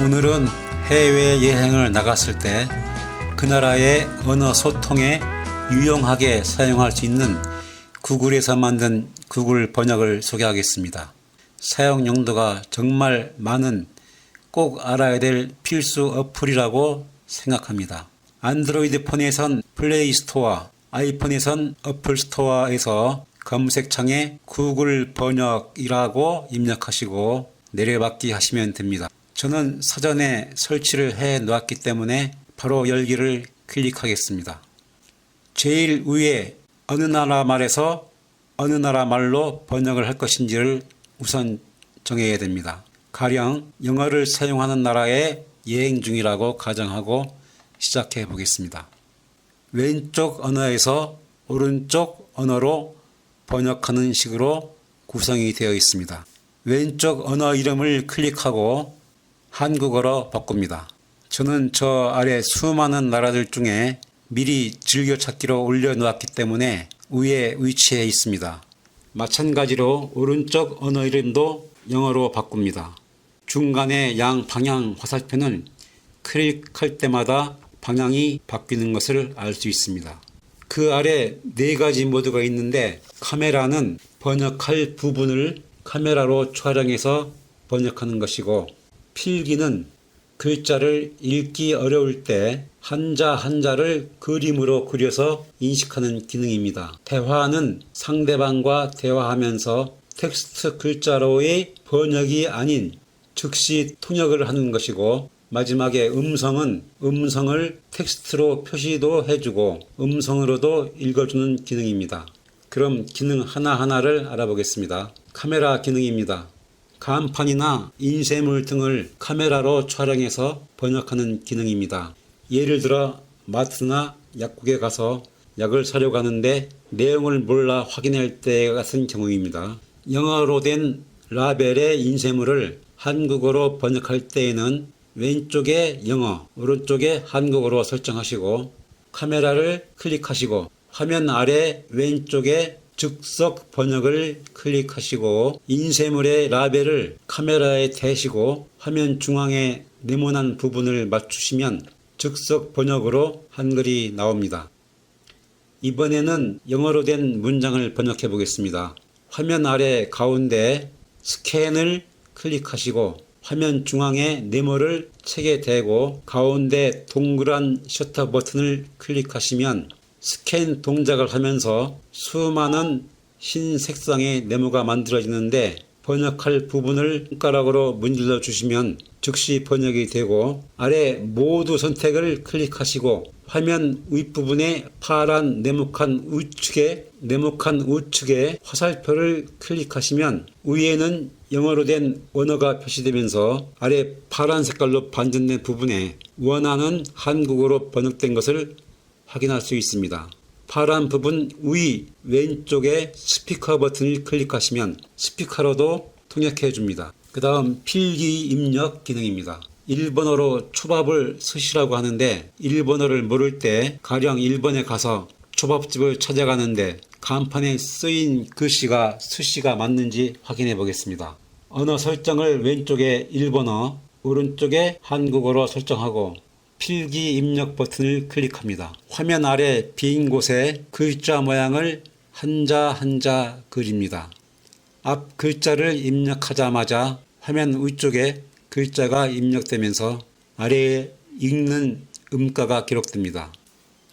오늘은 해외 여행을 나갔을 때 그 나라의 언어 소통에 유용하게 사용할 수 있는 구글에서 만든 구글 번역을 소개하겠습니다. 사용 용도가 정말 많은 꼭 알아야 될 필수 어플이라고 생각합니다. 안드로이드 폰에선 플레이 스토어, 아이폰에선 어플 스토어에서 검색창에 구글 번역이라고 입력하시고 내려받기 하시면 됩니다. 저는 사전에 설치를 해 놓았기 때문에 바로 열기를 클릭하겠습니다. 제일 위에 어느 나라 말에서 어느 나라 말로 번역을 할 것인지를 우선 정해야 됩니다. 가령 영어를 사용하는 나라에 여행 중이라고 가정하고 시작해 보겠습니다. 왼쪽 언어에서 오른쪽 언어로 번역하는 식으로 구성이 되어 있습니다. 왼쪽 언어 이름을 클릭하고 한국어로 바꿉니다. 저는 저 아래 수많은 나라들 중에 미리 즐겨찾기로 올려놓았기 때문에 위에 위치해 있습니다. 마찬가지로 오른쪽 언어 이름도 영어로 바꿉니다. 중간에 양 방향 화살표는 클릭할 때마다 방향이 바뀌는 것을 알 수 있습니다. 그 아래 네 가지 모드가 있는데 카메라는 번역할 부분을 카메라로 촬영해서 번역하는 것이고 필기는 글자를 읽기 어려울 때 한자 한자를 그림으로 그려서 인식하는 기능입니다. 대화는 상대방과 대화하면서 텍스트 글자로의 번역이 아닌 즉시 통역을 하는 것이고 마지막에 음성은 음성을 텍스트로 표시도 해주고 음성으로도 읽어주는 기능입니다. 그럼 기능 하나하나를 알아보겠습니다. 카메라 기능입니다. 간판이나 인쇄물 등을 카메라로 촬영해서 번역하는 기능입니다. 예를 들어 마트나 약국에 가서 약을 사려 가는데 내용을 몰라 확인할 때 같은 경우입니다. 영어로 된 라벨의 인쇄물을 한국어로 번역할 때에는 왼쪽에 영어, 오른쪽에 한국어로 설정하시고 카메라를 클릭하시고 화면 아래 왼쪽에 즉석 번역을 클릭하시고 인쇄물의 라벨을 카메라에 대시고 화면 중앙에 네모난 부분을 맞추시면 즉석 번역으로 한글이 나옵니다. 이번에는 영어로 된 문장을 번역해 보겠습니다. 화면 아래 가운데 스캔을 클릭하시고 화면 중앙에 네모를 책에 대고 가운데 동그란 셔터 버튼을 클릭하시면 스캔 동작을 하면서 수많은 흰 색상의 네모가 만들어지는데 번역할 부분을 손가락으로 문질러 주시면 즉시 번역이 되고 아래 모두 선택을 클릭하시고 화면 윗부분에 파란 네모칸 우측에 네모칸 우측에 화살표를 클릭하시면 위에는 영어로 된 원어가 표시되면서 아래 파란 색깔로 반전된 부분에 원하는 한국어로 번역된 것을 확인할 수 있습니다. 파란 부분 위 왼쪽에 스피커 버튼을 클릭하시면 스피커로도 통역해 줍니다. 그 다음 필기 입력 기능입니다. 일본어로 초밥을 쓰시라고 하는데 일본어를 모를 때 가령 일본에 가서 초밥집을 찾아가는데 간판에 쓰인 글씨가 수시가 맞는지 확인해 보겠습니다. 언어 설정을 왼쪽에 일본어, 오른쪽에 한국어로 설정하고 필기 입력 버튼을 클릭합니다. 화면 아래 빈 곳에 글자 모양을 한자 한자 그립니다. 앞 글자를 입력하자마자 화면 위쪽에 글자가 입력되면서 아래에 읽는 음가가 기록됩니다.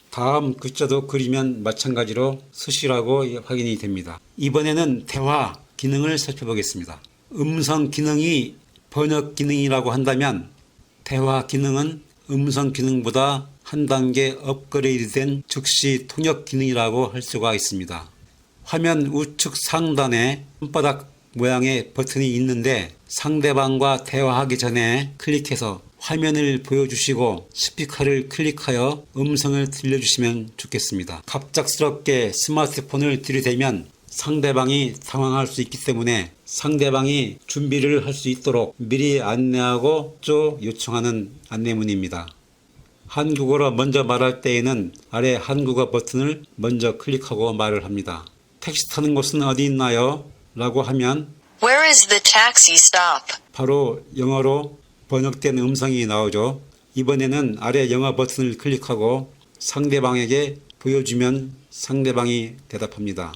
다음 글자도 그리면 마찬가지로 수시라고 확인이 됩니다. 이번에는 대화 기능을 살펴보겠습니다. 음성 기능이 번역 기능이라고 한다면 대화 기능은 음성 기능보다 한 단계 업그레이드된 즉시 통역 기능이라고 할 수가 있습니다. 화면 우측 상단에 손바닥 모양의 버튼이 있는데 상대방과 대화하기 전에 클릭해서 화면을 보여주시고 스피커를 클릭하여 음성을 들려주시면 좋겠습니다. 갑작스럽게 스마트폰을 들이대면 상대방이 당황할 수 있기 때문에 상대방이 준비를 할 수 있도록 미리 안내하고 또 요청하는 안내문입니다. 한국어로 먼저 말할 때에는 아래 한국어 버튼을 먼저 클릭하고 말을 합니다. 택시 타는 곳은 어디 있나요? 라고 하면 Where is the taxi stop? 바로 영어로 번역된 음성이 나오죠. 이번에는 아래 영어 버튼을 클릭하고 상대방에게 보여주면 상대방이 대답합니다.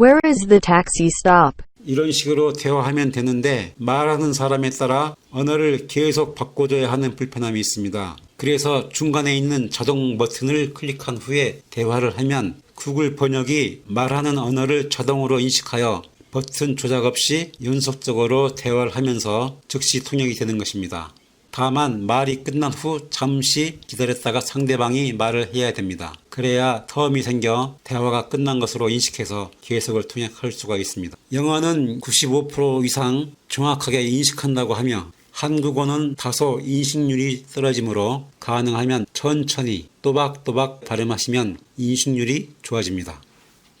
Where is the taxi stop? 이런 식으로 대화하면 되는데 말하는 사람에 따라 언어를 계속 바꿔줘야 하는 불편함이 있습니다. 그래서 중간에 있는 자동 버튼을 클릭한 후에 대화를 하면 구글 번역이 말하는 언어를 자동으로 인식하여 버튼 조작 없이 연속적으로 대화를 하면서 즉시 통역이 되는 것입니다. 다만 말이 끝난 후 잠시 기다렸다가 상대방이 말을 해야 됩니다. 그래야 텀이 생겨 대화가 끝난 것으로 인식해서 계속을 통역할 수가 있습니다. 영어는 95% 이상 정확하게 인식한다고 하며 한국어는 다소 인식률이 떨어지므로 가능하면 천천히 또박또박 발음하시면 인식률이 좋아집니다.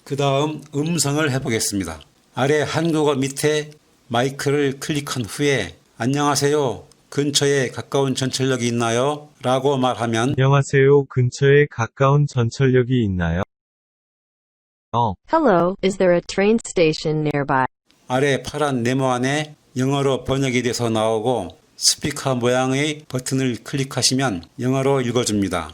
그 다음 음성을 해보겠습니다. 아래 한국어 밑에 마이크를 클릭한 후에 안녕하세요. 근처에 가까운 전철역이 있나요? 라고 말하면 안녕하세요. 근처에 가까운 전철역이 있나요? 어, Hello, is there a train station nearby? 아래 파란 네모 안에 영어로 번역이 돼서 나오고 스피커 모양의 버튼을 클릭하시면 영어로 읽어줍니다.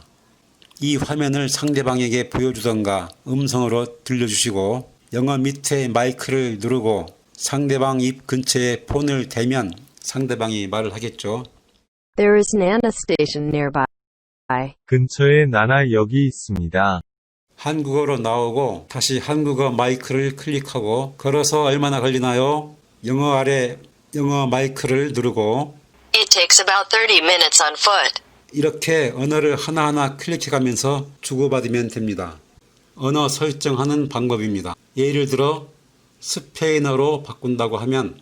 이 화면을 상대방에게 보여주던가 음성으로 들려주시고 영어 밑에 마이크를 누르고 상대방 입 근처에 폰을 대면 상대방이 말을 하겠죠. There is an ANA station nearby. 근처에 나나역이 있습니다. 한국어로 나오고 다시 한국어 마이크를 클릭하고 걸어서 얼마나 걸리나요? 영어 아래 영어 마이크를 누르고 It takes about 30 minutes on foot. 이렇게 언어를 하나하나 클릭해가면서 주고받으면 됩니다. 언어 설정하는 방법입니다. 예를 들어 스페인어로 바꾼다고 하면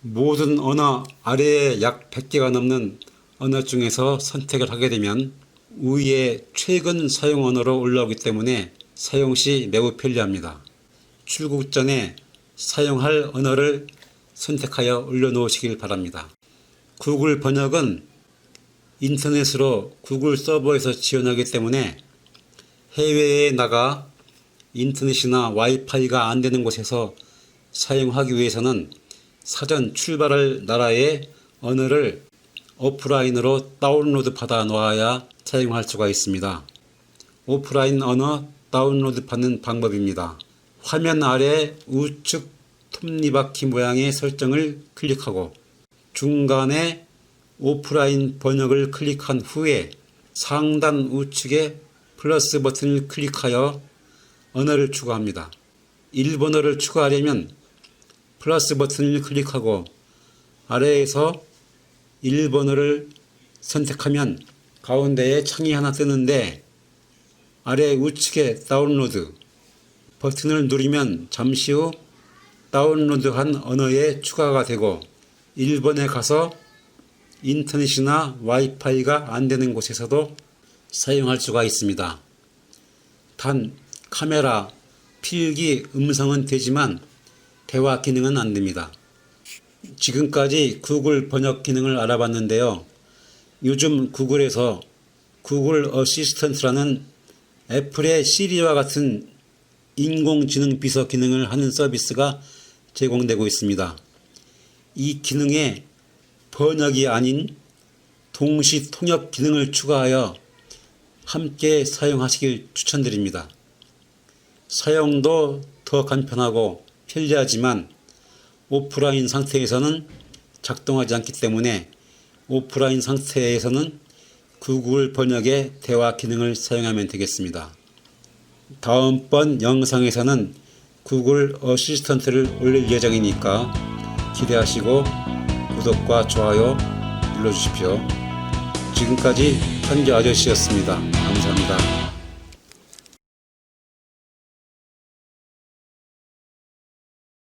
모든 언어 아래에 약 100개가 넘는 언어 중에서 선택을 하게 되면 위에 최근 사용 언어로 올라오기 때문에 사용 시 매우 편리합니다. 출국 전에 사용할 언어를 선택하여 올려놓으시길 바랍니다. 구글 번역은 인터넷으로 구글 서버에서 지원하기 때문에 해외에 나가 인터넷이나 와이파이가 안 되는 곳에서 사용하기 위해서는 사전 출발할 나라의 언어를 오프라인으로 다운로드 받아 놓아야 사용할 수가 있습니다. 오프라인 언어 다운로드 받는 방법입니다. 화면 아래 우측 톱니바퀴 모양의 설정을 클릭하고 중간에 오프라인 번역을 클릭한 후에 상단 우측에 플러스 버튼을 클릭하여 언어를 추가합니다. 일본어를 추가하려면 플러스 버튼을 클릭하고 아래에서 일본어를 선택하면 가운데에 창이 하나 뜨는데 아래 우측에 다운로드 버튼을 누르면 잠시 후 다운로드한 언어에 추가가 되고 일본에 가서 인터넷이나 와이파이가 안 되는 곳에서도 사용할 수가 있습니다. 단 카메라, 필기, 음성은 되지만 대화 기능은 안 됩니다. 지금까지 구글 번역 기능을 알아봤는데요. 요즘 구글에서 구글 어시스턴트라는 애플의 시리와 같은 인공지능 비서 기능을 하는 서비스가 제공되고 있습니다. 이 기능에 번역이 아닌 동시 통역 기능을 추가하여 함께 사용하시길 추천드립니다. 사용도 더 간편하고 편리하지만 오프라인 상태에서는 작동하지 않기 때문에 오프라인 상태에서는 구글 번역의 대화 기능을 사용하면 되겠습니다. 다음번 영상에서는 구글 어시스턴트를 올릴 예정이니까 기대하시고 구독과 좋아요 눌러주십시오. 지금까지 현지 아저씨였습니다. 감사합니다.